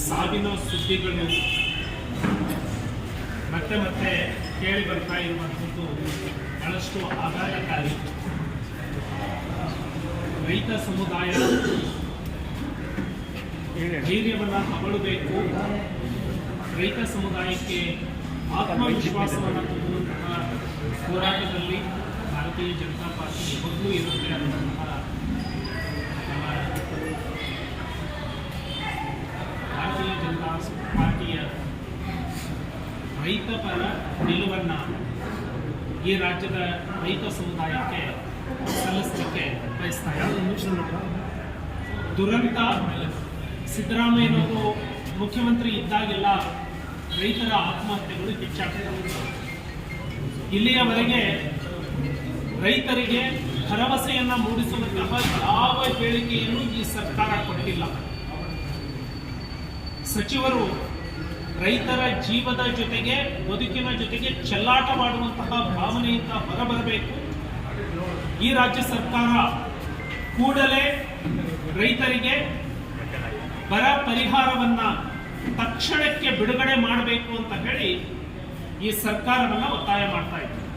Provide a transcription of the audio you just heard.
ಸಾವಿನ ಸುದ್ದಿಗಳು. ಮತ್ತೆ ಮತ್ತೆ ಕೇಳಿ ಬರ್ತಾ ಇರುವಂಥದ್ದು ಬಹಳಷ್ಟು ಆಘಾತಕಾರಿ ರೈತ ಸಮುದಾಯ ಧೈರ್ಯವನ್ನು ತಗೊಳ್ಬೇಕು ರೈತ ಸಮುದಾಯಕ್ಕೆ ಆತ್ಮವಿಶ್ವಾಸವನ್ನು ತುಂಬುವಂತಹ ಹೋರಾಟದಲ್ಲಿ ಭಾರತೀಯ ಜನತಾ ಪಾರ್ಟಿ ಮೊದಲು ಇರುತ್ತೆ ಅನ್ನುವಂತಹ ಪಾರ್ಟಿಯ ರೈತ ಪರ ನಿಲುವನ್ನು ಈ ರಾಜ್ಯದ ರೈತ ಸಮುದಾಯಕ್ಕೆ ಸಲ್ಲಿಸಲಿಕ್ಕೆ ಬಯಸ್ತಾ. ದುರಂತ ಸಿದ್ದರಾಮಯ್ಯನವರು ಮುಖ್ಯಮಂತ್ರಿ ಇದ್ದಾಗೆಲ್ಲ ರೈತರ ಆತ್ಮಹತ್ಯೆಗಳು ಹೆಚ್ಚಾಗ್ತವೆ ಇಲ್ಲಿಯವರೆಗೆ ರೈತರಿಗೆ ಭರವಸೆಯನ್ನು ಮೂಡಿಸುವಂತಹ ಯಾವ ಹೇಳಿಕೆಯನ್ನು ಈ ಸರ್ಕಾರ ಕೊಟ್ಟಿಲ್ಲ. ಸಚಿವರು ರೈತರ ಜೀವದ ಜೊತೆಗೆ, ಬದುಕಿನ ಜೊತೆಗೆ ಚೆಲ್ಲಾಟ ಮಾಡುವಂತಹ ಭಾವನೆಯಿಂದ ಹೊರಬರಬೇಕು. ಈ ರಾಜ್ಯ ಸರ್ಕಾರ ಕೂಡಲೇ ರೈತರಿಗೆ ಬರ ಪರಿಹಾರವನ್ನ ತಕ್ಷಣಕ್ಕೆ ಬಿಡುಗಡೆ ಮಾಡಬೇಕು ಅಂತ ಹೇಳಿ ಈ ಸರ್ಕಾರವನ್ನು ಒತ್ತಾಯ ಮಾಡ್ತಾ ಇದ್ದಾರೆ.